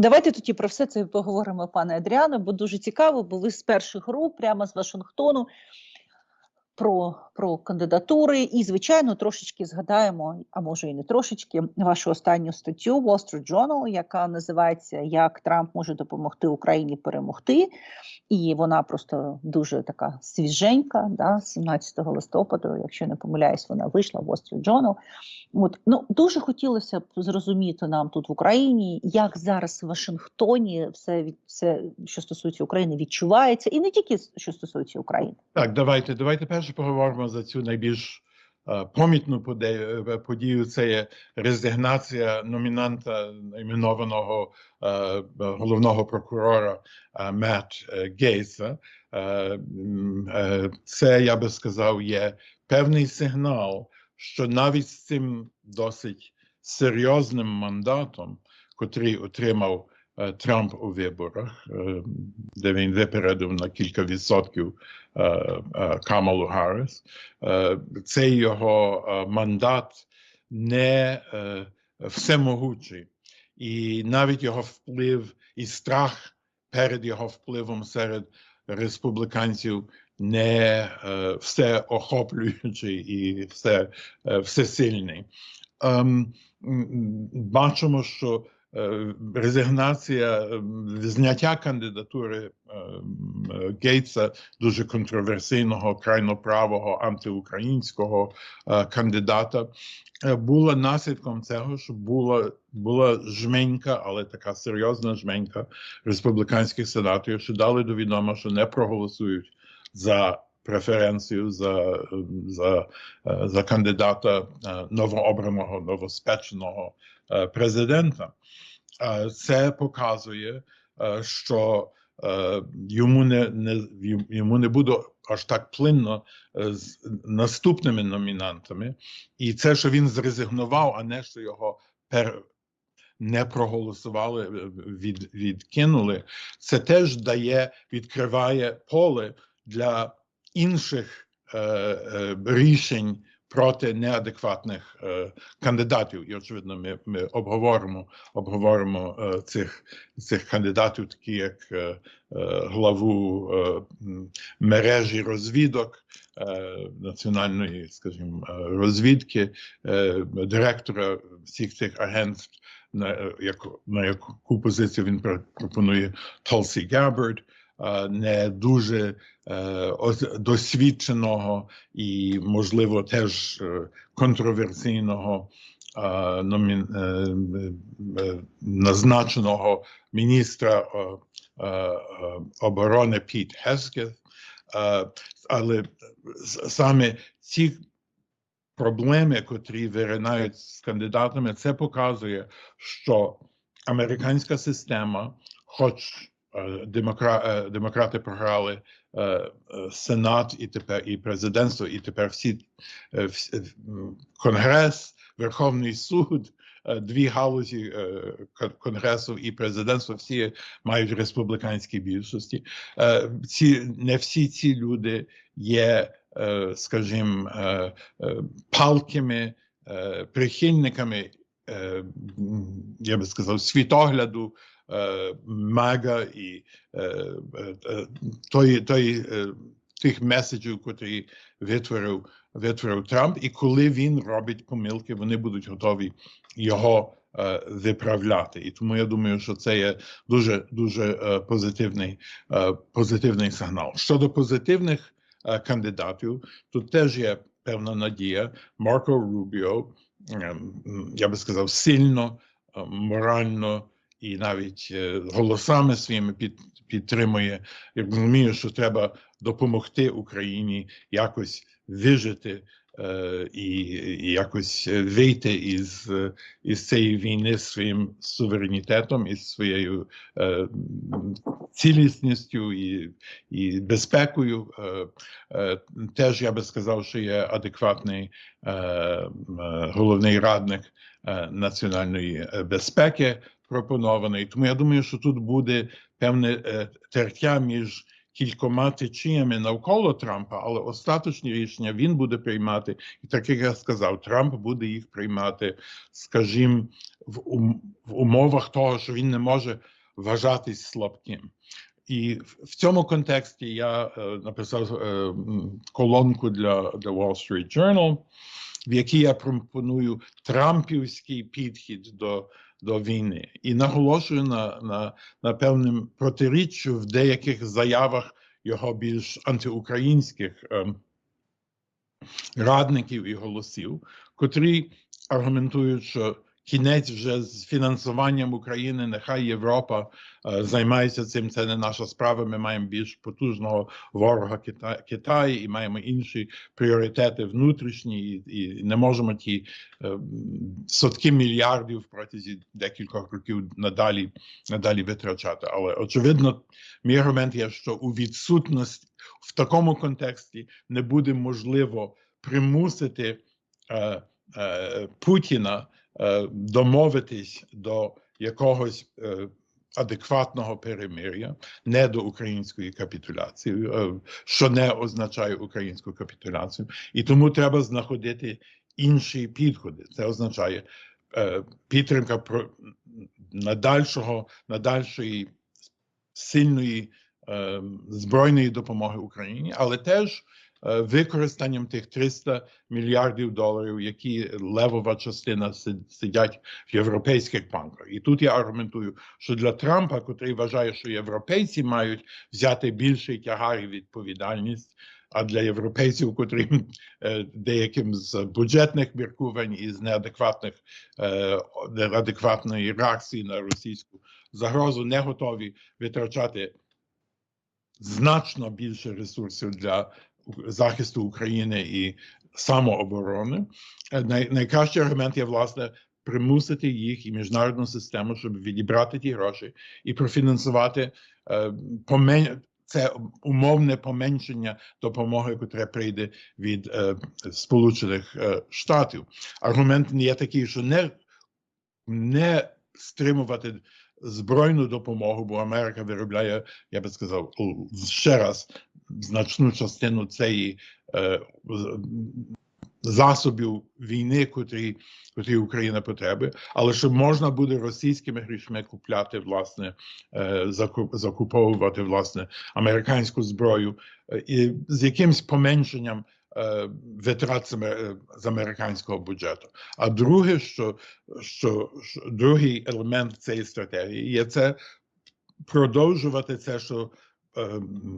Давайте тоді про все це поговоримо, пане Адріано, бо дуже цікаво, бо ви з перших рук, прямо з Вашингтону, про, про кандидатури. І, звичайно, трошечки згадаємо, а може і не трошечки, вашу останню статтю Wall Street Journal, яка називається Як Трамп може допомогти Україні перемогти. І вона просто дуже така свіженька, да, 17 листопада, якщо не помиляюсь, вона вийшла в Wall Street Journal. От ну дуже хотілося б зрозуміти нам тут в Україні, як зараз в Вашингтоні все все, що стосується України, відчувається, і не тільки що стосується України. Так, давайте, давайте перше поговоримо за цю найбільш е, помітну е, подію. Це є резигнація номінанта іменованого е, головного прокурора е, Мет е, Гейса. Е, е, це я би сказав є певний сигнал, що навіть з цим досить серйозним мандатом, котрий отримав е, Трамп у виборах, е, де він випередив на кілька відсотків е, е, Камалу Гарріс, е, цей його е, мандат не е, всемогучий, і навіть його вплив і страх перед його впливом серед республіканців не е, всеохоплюючий і все, е, всесильний. Ем, бачимо, що е, резигнація, ем, зняття кандидатури е, Гейтса, дуже контроверсійного, крайно правого антиукраїнського е, кандидата, е, була наслідком цього, що була, була жменька, але така серйозна жменька республіканських сенаторів, що дали до відома, що не проголосують за преференцію за, ем, за, е, за кандидата е, новообраного, новоспеченого е, президента. Е, Це показує, е, що е, йому не, не йому не буде аж так плинно е, з наступними номінантами, і це, що він зрезигнував, а не що його пер. Не проголосували, е, від, відкинули. Це теж дає, відкриває поле для інших е, е, рішень проти неадекватних е, кандидатів. І очевидно, ми, ми обговоримо, обговоримо е, цих, цих кандидатів, такі як е, е, главу е, мережі розвідок е, національної, скажімо, е, розвідки, е, директора всіх цих агентств. На е, яку на яку позицію він пр- пропонує Толсі Габбард, не дуже е, досвідченого і, можливо, теж е, контроверсійного е, е, е, назначеного міністра е, е, е, оборони Піт Хескет. Е, Але саме ці проблеми, котрі виринають з кандидатами, це показує, що американська система, хоч е, демокра, е, демократи програли е, е, Сенат і тепер і президентство, і тепер всі е, вс- е, Конгрес, Верховний суд, е, дві галузі е, Конгресу і президентства всі мають республіканські більшості. Е, Ці не всі ці люди є, е, скажімо, е, е, палкими е, прихильниками, е, я би сказав, світогляду е, і е, е, е, тої, е, тих меседжів, котрі витворив, витворив Трамп, і коли він робить помилки, вони будуть готові його е, виправляти. І тому я думаю, що це є дуже дуже е, позитивний, е, позитивний сигнал. Щодо позитивних е, кандидатів, тут теж є певна надія. Марко Рубіо, ем, я би сказав, сильно, е, морально і навіть е, голосами своїми під, підтримує. Я розумію, що треба допомогти Україні якось вижити і, і якось е, вийти із, е, із цієї війни своїм суверенітетом і своєю е, цілісністю і, і безпекою. Е, е, теж я би сказав, що є адекватний е, е, головний радник е, національної е, безпеки пропонований. Тому я думаю, що тут буде певне е, тертя між кількома течіями навколо Трампа, але остаточні рішення він буде приймати. І так як я сказав, Трамп буде їх приймати, скажімо, в, ум- в умовах того, що він не може вважатись слабким. І в- цьому контексті я е, написав е, колонку для, для Wall Street Journal, в якій я пропоную трампівський підхід до, до війни. І наголошую на, на, на певним протиріччю в деяких заявах його більш антиукраїнських ем, радників і голосів, котрі аргументують, що кінець вже з фінансуванням України, нехай Європа е, займається цим. Це не наша справа. Ми маємо більш потужного ворога Кита- Китаю і маємо інші пріоритети внутрішні, і, і не можемо ті е, сотки мільярдів протягом декількох років надалі, надалі витрачати. Але очевидно, мій аргумент є, що у відсутності в такому контексті не буде можливо примусити е, е, Путіна домовитись до якогось е, адекватного перемир'я, не до української капітуляції, е, що не означає українську капітуляцію, і тому треба знаходити інші підходи. Це означає е, підтримка надальшого, надальшої сильної е, збройної допомоги Україні, але теж е, використанням тих 300 мільярдів доларів, які левова частина си- сидять в європейських банках. І тут я аргументую, що для Трампа, котрий вважає, що європейці мають взяти більший тягар і відповідальність. А для європейців, котрі е, деяким з бюджетних міркувань і з неадекватних е, неадекватної реакції на російську загрозу не готові витрачати значно більше ресурсів для захисту України і самооборони. Е, Най, найкращий аргумент є власне примусити їх і міжнародну систему, щоб відібрати ті гроші і профінансувати е, помен... це умовне поменшення допомоги, яке прийде від е, Сполучених е, Штатів. Аргумент є такий, що не, не стримувати збройну допомогу, бо Америка виробляє, я би сказав, ще раз значну частину цієї е, засобів війни, котрі, котрі Україна потребує, але щоб можна буде російськими грішми купляти власне, е, закуп, закуповувати власне американську зброю е, і з якимсь поменшенням. е, Витрат з з американського бюджету. А друге, що, що, що другий елемент цієї стратегії є це продовжувати це, що е,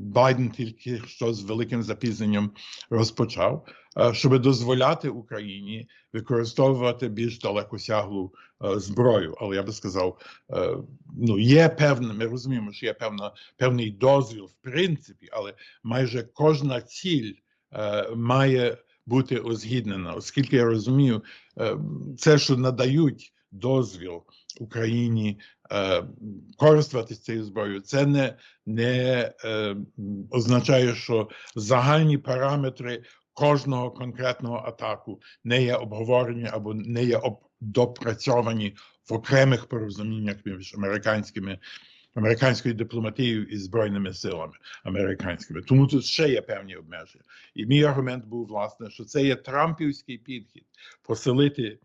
Байден тільки що з великим запізненням розпочав, е, щоб дозволяти Україні використовувати більш далекосяглу е, зброю. Але я би сказав, е, ну є певне, ми розуміємо, що є певна певний дозвіл в принципі, але майже кожна ціль е, має бути озгіднена, оскільки я розумію, е, це, що надають дозвіл Україні е, користуватися цією зброєю, це не, не е, означає, що загальні параметри кожного конкретного атаку не є обговорені або не є допрацьовані в окремих порозуміннях між американськими. Американською дипломатією і збройними силами американськими, тому тут ще є певні обмеження. І мій аргумент був власне, що це є трампівський підхід посилити е,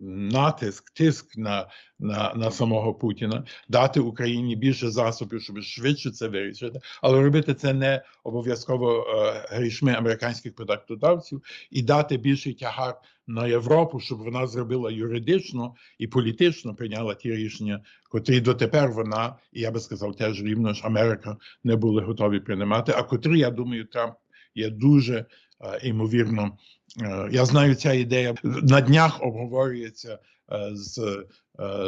натиск, тиск на, на, на самого Путіна, дати Україні більше засобів, щоб швидше це вирішити, але робити це не обов'язково е, грішми американських податкодавців і дати більший тягар на Європу, щоб вона зробила юридично і політично прийняла ті рішення, котрі дотепер вона, і я би сказав, теж рівно ж Америка не були готові приймати, а котрі, я думаю, Трамп є дуже е, ймовірно. Е, Я знаю, ця ідея на днях обговорюється е, з,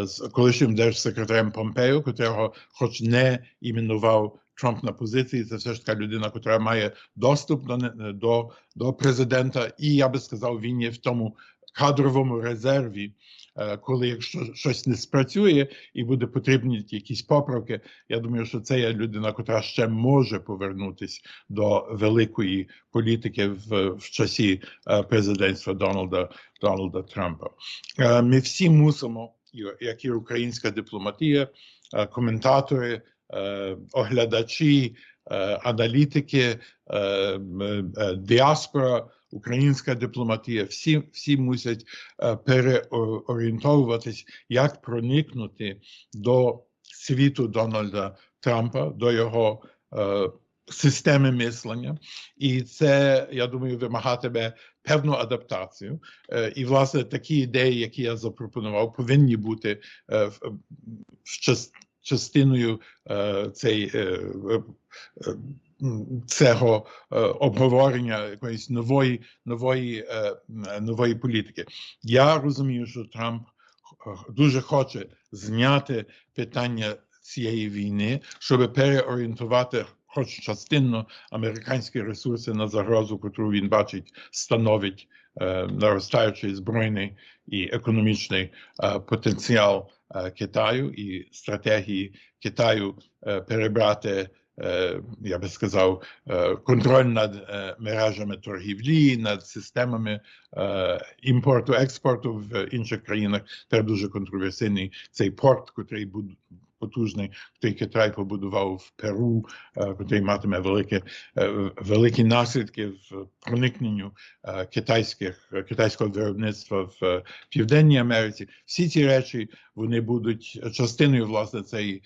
з колишнім держсекретарем Помпео, котрого, хоч не іменував Трамп на позиції, це все ж така людина, яка має доступ до, до, до президента, і я би сказав, він є в тому кадровому резерві, коли якщо щось не спрацює і буде потрібні якісь поправки, я думаю, що це є людина, яка ще може повернутися до великої політики в, в часі е, президентства Дональда, Дональда Трампа. Е, Ми всі мусимо, як і українська дипломатія, е, коментатори, е, оглядачі, е, аналітики, е, е, діаспора, українська дипломатія, всі, всі мусять е, переорієнтовуватись, як проникнути до світу Дональда Трампа, до його е, системи мислення, і це, я думаю, вимагатиме певну адаптацію. Е, І, власне, такі ідеї, які я запропонував, повинні бути е, в- частиною е, цей, е, е, цього обговорення якоїсь нової, нової, нової політики. Я розумію, що Трамп дуже хоче зняти питання цієї війни, щоб переорієнтувати хоч частинно американські ресурси на загрозу, яку він бачить, становить наростаючий збройний і економічний е, потенціал е, Китаю і стратегії Китаю е, перебрати. е, Я би сказав, е, контроль над е, мережами торгівлі, над системами е, імпорту, експорту в інших країнах. Це дуже контроверсійний цей порт, буде потужний, який Китай побудував в Перу, е, який матиме велике, е, великі наслідки в проникненню е, китайських китайського виробництва в Південній Америці. Всі ці речі вони будуть частиною власне цієї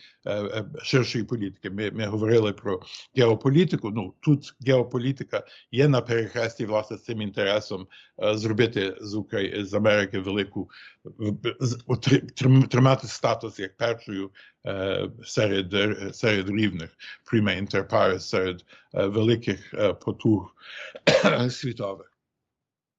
ширшої політики. Ми, ми говорили про геополітику. Ну тут геополітика є на перехресті власне з цим інтересом зробити з України з Америки велику тримати статус як першою серед е, серед рівних прийме інтерпари серед е, великих е, потуг світових.